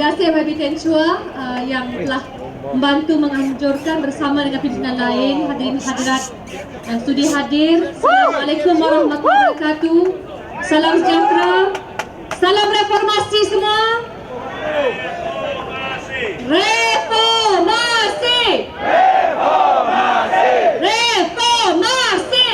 kasih Babi Ten Chua uh, yang telah membantu menganjurkan bersama dengan pimpinan lain hadirin hadirat yang sudi hadir. Assalamualaikum warahmatullahi wabarakatuh. Salam sejahtera. Salam reformasi semua. Reformasi. Reformasi.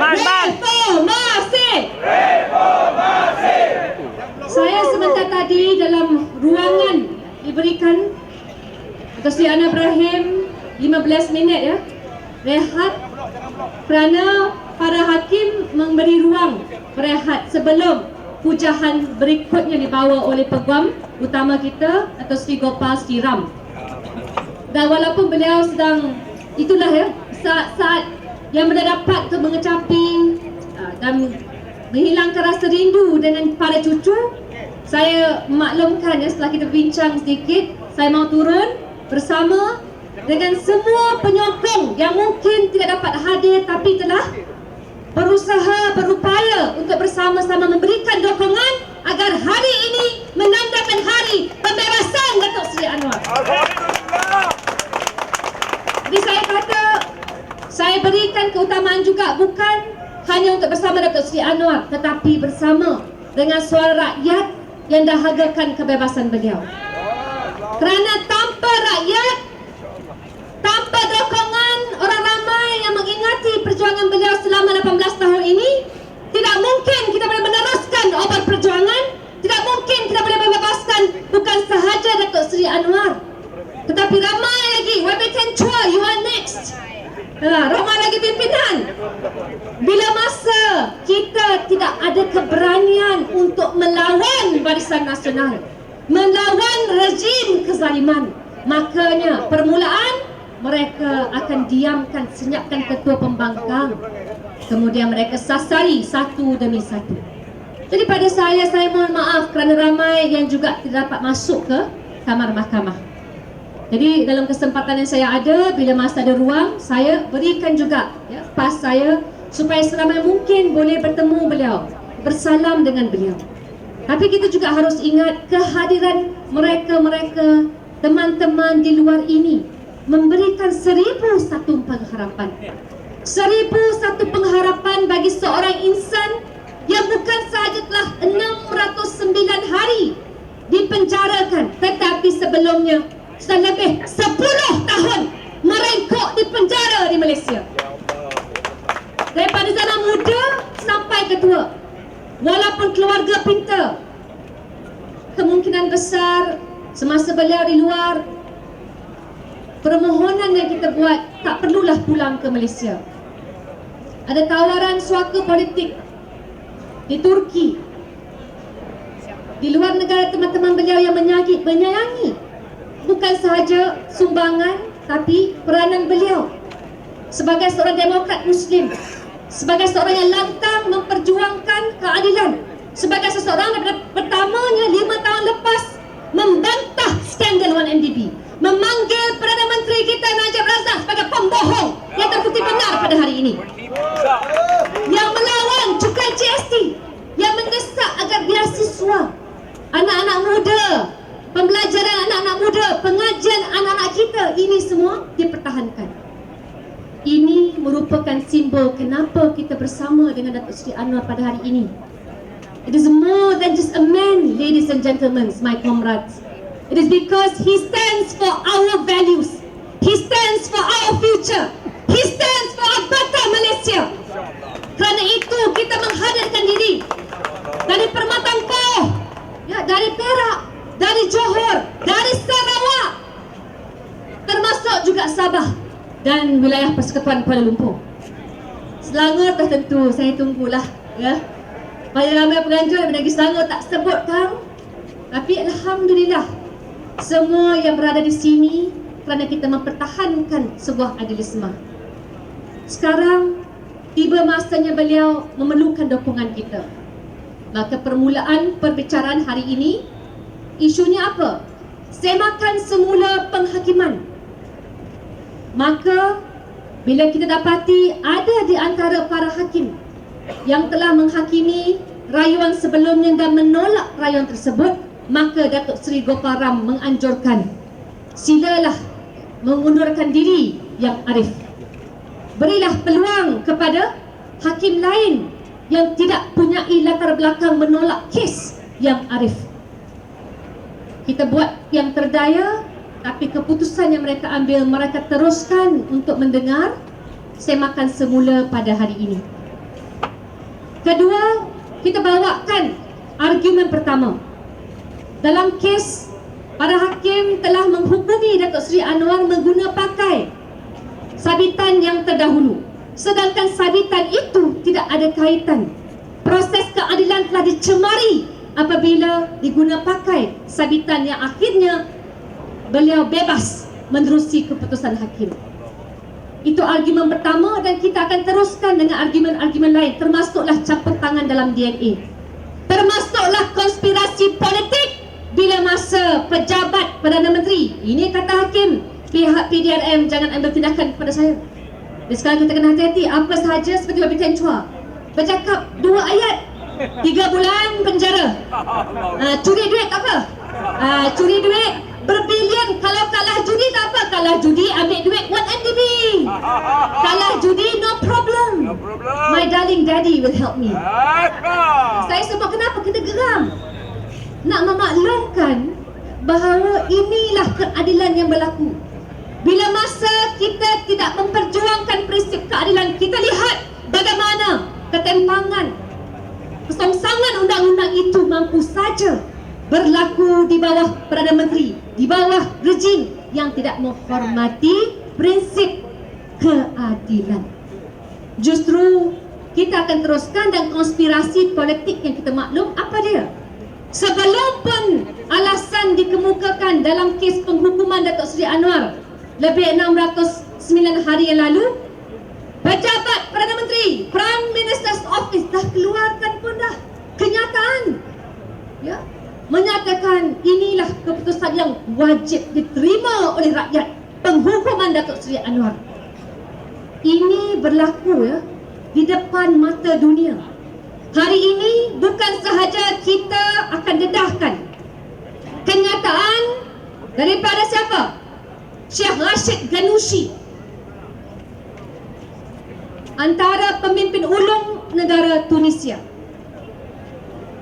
Man, man. Reformasi. Saya tadi dalam ruangan diberikan atas Sri Ana Ibrahim 15 minit ya rehat kerana para hakim memberi ruang berehat sebelum pujahan berikutnya dibawa oleh peguam utama kita atau Sri Gopal Sri Ram. Dan walaupun beliau sedang itulah ya saat-saat yang berdapat untuk mengecapi uh, dan menghilangkan rasa rindu dengan para cucu saya maklumkan ya setelah kita bincang sedikit saya mau turun bersama dengan semua penyokong yang mungkin tidak dapat hadir tapi telah berusaha berupaya untuk bersama-sama memberikan dukungan agar hari ini menandakan hari pembebasan Datuk Seri Anwar. Jadi saya kata saya berikan keutamaan juga bukan hanya untuk bersama Datuk Seri Anwar tetapi bersama dengan suara rakyat yang dahagakan kebebasan beliau. Kerana tanpa rakyat, tanpa dukungan orang ramai yang mengingati perjuangan beliau selama 18 tahun ini, tidak mungkin kita boleh meneruskan obat perjuangan, tidak mungkin kita boleh membebaskan bukan sahaja Datuk Seri Anwar, tetapi ramai lagi. YB Ten Chua, you are next. Ha, ramai lagi pimpinan. Bila masa kita tidak ada keberanian untuk melawan Barisan Nasional, melawan rejim kezaliman, makanya permulaan mereka akan diamkan, senyapkan ketua pembangkang. Kemudian mereka sasari satu demi satu. Jadi pada saya, saya mohon maaf kerana ramai yang juga tidak dapat masuk ke kamar mahkamah. Jadi dalam kesempatan yang saya ada, bila masa ada ruang, saya berikan juga ya, pas saya supaya seramai mungkin boleh bertemu beliau, bersalam dengan beliau. Tapi kita juga harus ingat kehadiran mereka-mereka teman-teman di luar ini memberikan seribu satu pengharapan. Seribu satu pengharapan bagi seorang insan yang bukan sahaja telah 609 hari dipenjarakan tetapi sebelumnya sudah lebih 10 tahun merengkuk di penjara di Malaysia. Daripada zaman muda sampai ketua. Walaupun keluarga pintar. Kemungkinan besar semasa beliau di luar permohonan yang kita buat tak perlulah pulang ke Malaysia. Ada tawaran suaka politik di Turki. Di luar negara teman-teman beliau yang menyayangi, menyayangi bukan sahaja sumbangan tapi peranan beliau. Sebagai seorang demokrat muslim sebagai seorang yang lantang memperjuangkan keadilan sebagai seseorang yang pertamanya lima tahun lepas membantah skandal 1MDB memanggil Perdana Menteri kita Najib Razak sebagai pembohong yang terbukti benar pada hari ini. Yang melawan cukai GST yang mendesak agar beasiswa anak-anak muda pembelajaran anak-anak muda, pengajian anak-anak kita, ini semua dipertahankan. Ini merupakan simbol kenapa kita bersama dengan Datuk Seri Anwar pada hari ini. It is more than just a man, ladies and gentlemen, my comrades. It is because he stands for our values. He stands for our future. He stands for a better Malaysia. Kerana itu kita menghadirkan diri dari Permatang Poh, ya, dari Perak, dari Johor, dari Sarawak, termasuk juga Sabah dan wilayah Persekutuan Kuala Lumpur. Selangor tertentu saya tunggulah ya. Banyak ramai penganjur daripada negeri Selangor tak sebut kang. Tapi Alhamdulillah semua yang berada di sini kerana kita mempertahankan sebuah adilisme. Sekarang tiba masanya beliau memerlukan dukungan kita. Maka permulaan perbicaraan hari ini isunya apa? Semakan semula penghakiman. Maka bila kita dapati ada di antara para hakim yang telah menghakimi rayuan sebelumnya dan menolak rayuan tersebut, maka Datuk Seri Gopal Ram menganjurkan silalah mengundurkan diri yang arif. Berilah peluang kepada hakim lain yang tidak punya latar belakang menolak kes yang arif. Kita buat yang terdaya tapi keputusan yang mereka ambil mereka teruskan untuk mendengar semakan semula pada hari ini. Kedua, kita bawakan argumen pertama. Dalam kes para hakim telah menghukumi Datuk Seri Anwar mengguna pakai sabitan yang terdahulu. Sedangkan sabitan itu tidak ada kaitan. Proses keadilan telah dicemari apabila diguna pakai sabitan yang akhirnya beliau bebas menerusi keputusan hakim. Itu argumen pertama dan kita akan teruskan dengan argumen-argumen lain termasuklah campur tangan dalam DNA. Termasuklah konspirasi politik bila masa pejabat Perdana Menteri. Ini kata hakim, pihak PDRM jangan ambil tindakan kepada saya. Dan sekarang kita kena hati-hati apa sahaja seperti Babi Chua. Bercakap dua ayat, tiga bulan penjara. Uh, curi duit tak apa. Uh, curi duit berbilion. Kalau kalah judi tak apa. Kalah judi ambil duit 1MDB kalah judi no problem. No problem. my darling daddy will help me. Saya sebut kenapa? Kita geram. Nak memaklumkan bahawa inilah keadilan yang berlaku. Bila masa kita tidak memperjuangkan prinsip keadilan kita lihat bagaimana ketempangan kesongsangan undang-undang itu mampu saja berlaku di bawah Perdana Menteri, di bawah rejim yang tidak menghormati prinsip keadilan. Justru kita akan teruskan dan konspirasi politik yang kita maklum apa dia? Sebelum pun alasan dikemukakan dalam kes penghukuman Datuk Seri Anwar lebih 609 hari yang lalu Pejabat Perdana Menteri, Prime Minister's Office dah keluarkan pun dah kenyataan. Ya, menyatakan inilah keputusan yang wajib diterima oleh rakyat penghukuman Datuk Seri Anwar. Ini berlaku ya di depan mata dunia. Hari ini bukan sahaja kita akan dedahkan kenyataan daripada siapa? Syekh Rashid Ganushi antara pemimpin ulung negara Tunisia.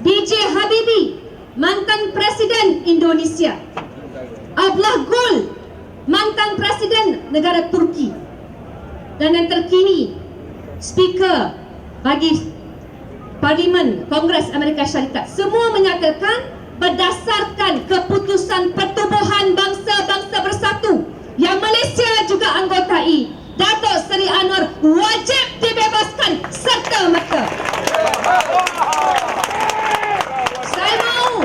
BJ Habibie, mantan presiden Indonesia. Abdullah Gul, mantan presiden negara Turki. Dan yang terkini, speaker bagi Parlimen Kongres Amerika Syarikat semua menyatakan berdasarkan keputusan Pertubuhan Bangsa-Bangsa Bersatu yang Malaysia juga anggotai Datuk Seri Anwar wajib dibebaskan serta merta. Saya mahu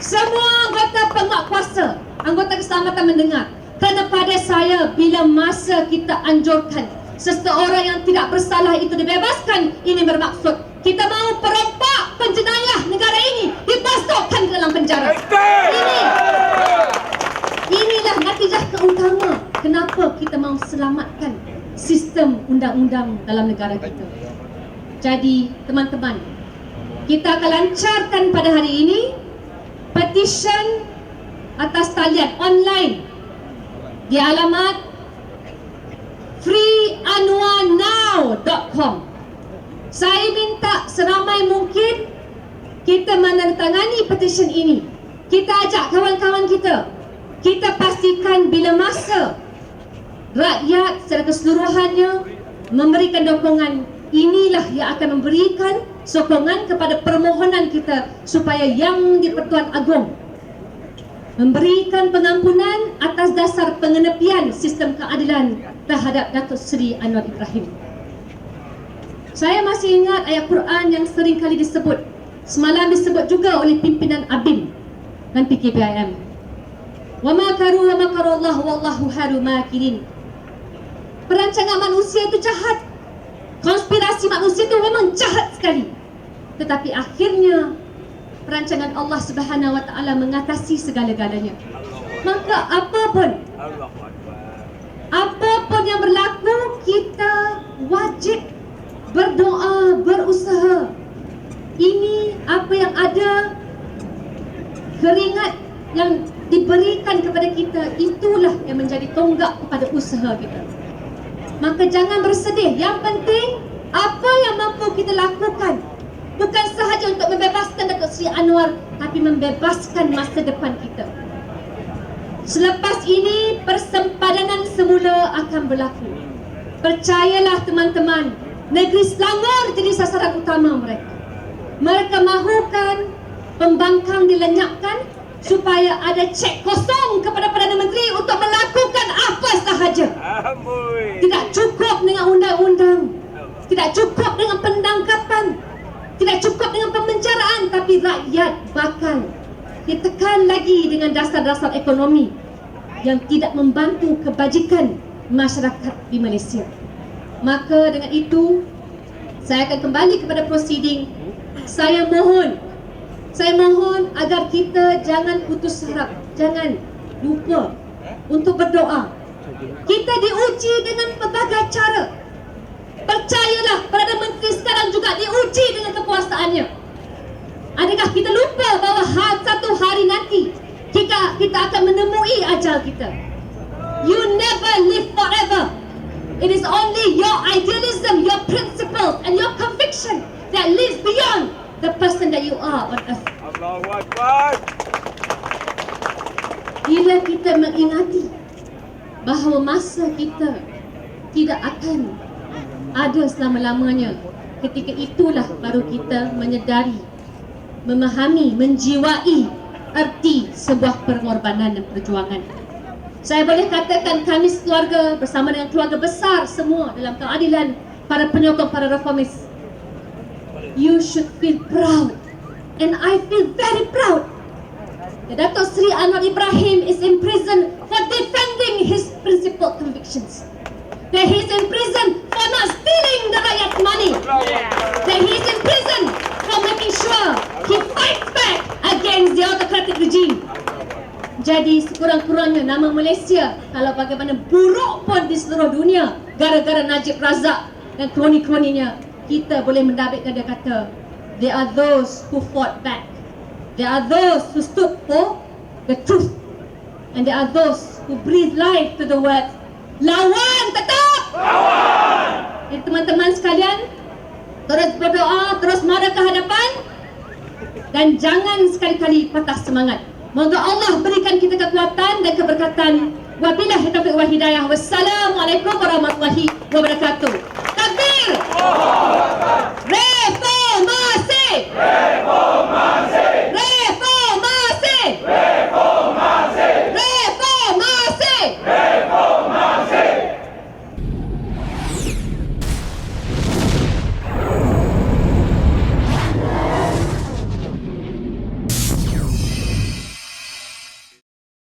semua anggota penguat kuasa, anggota keselamatan mendengar. Kerana pada saya bila masa kita anjurkan seseorang yang tidak bersalah itu dibebaskan, ini bermaksud kita mahu perompak penjenayah negara ini dibasuhkan ke dalam penjara. Ini Inilah natijah keutama kenapa kita mahu selamatkan sistem undang-undang dalam negara kita. Jadi, teman-teman, kita akan lancarkan pada hari ini petition atas talian online di alamat freeanwarnow.com. Saya minta seramai mungkin kita menandatangani petition ini. Kita ajak kawan-kawan kita. Kita pastikan bila rakyat secara keseluruhannya memberikan dukungan inilah yang akan memberikan sokongan kepada permohonan kita supaya yang di-Pertuan Agong memberikan pengampunan atas dasar pengenepian sistem keadilan terhadap Datuk Seri Anwar Ibrahim. Saya masih ingat ayat Quran yang sering kali disebut. Semalam disebut juga oleh pimpinan ABIN dan PKPIM. Wa makaru wa makarallahu wallahu haru makirin. Perancangan manusia itu jahat. Konspirasi manusia itu memang jahat sekali. Tetapi akhirnya perancangan Allah Subhanahu wa taala mengatasi segala-galanya. Maka apa pun Allahu Akbar. apa pun yang berlaku kita wajib berdoa berusaha ini apa yang ada keringat yang diberikan kepada kita itulah yang menjadi tonggak kepada usaha kita. Maka jangan bersedih. Yang penting apa yang mampu kita lakukan bukan sahaja untuk membebaskan Datuk Seri Anwar tapi membebaskan masa depan kita. Selepas ini persempadangan semula akan berlaku. Percayalah teman-teman, negeri Selangor jadi sasaran utama mereka. Mereka mahukan pembangkang dilenyapkan supaya ada cek kosong kepada Perdana Menteri untuk melakukan apa sahaja. Amboi. Tidak cukup dengan undang-undang. Tidak cukup dengan pendangkapan. Tidak cukup dengan pemenjaraan tapi rakyat bakal ditekan lagi dengan dasar-dasar ekonomi yang tidak membantu kebajikan masyarakat di Malaysia. Maka dengan itu saya akan kembali kepada proceeding. Saya mohon saya mohon agar kita jangan putus harap, jangan lupa untuk berdoa. Kita diuji dengan pelbagai cara. Percayalah Perdana Menteri sekarang juga diuji dengan kekuasaannya. Adakah kita lupa bahawa ha- satu hari nanti kita kita akan menemui ajal kita? You never live forever. It is only your idealism, your principles and your conviction that lives beyond the person that you are on earth. Allahu Akbar. Bila kita mengingati bahawa masa kita tidak akan ada selama-lamanya ketika itulah baru kita menyedari memahami, menjiwai erti sebuah pengorbanan dan perjuangan. Saya boleh katakan kami keluarga bersama dengan keluarga besar semua dalam keadilan para penyokong, para reformis. You should feel proud and I feel very proud that Dato' Sri Anwar Ibrahim is in prison for defending his principled convictions. That he is in prison for not stealing the rakyat's money. That he is in prison for making sure he fights back against the autocratic regime. Jadi sekurang-kurangnya nama Malaysia kalau bagaimana buruk pun di seluruh dunia gara-gara Najib Razak dan kroni-kroninya kita boleh mendapatkan dia kata there are those who fought back there are those who stood for the truth and there are those who breathe life to the words lawan tetap lawan Jadi teman-teman sekalian terus berdoa terus mara ke hadapan dan jangan sekali-kali patah semangat. Moga Allah berikan kita kekuatan dan keberkatan. Wabillahi taufiq wal hidayah. Wassalamualaikum warahmatullahi wabarakatuh.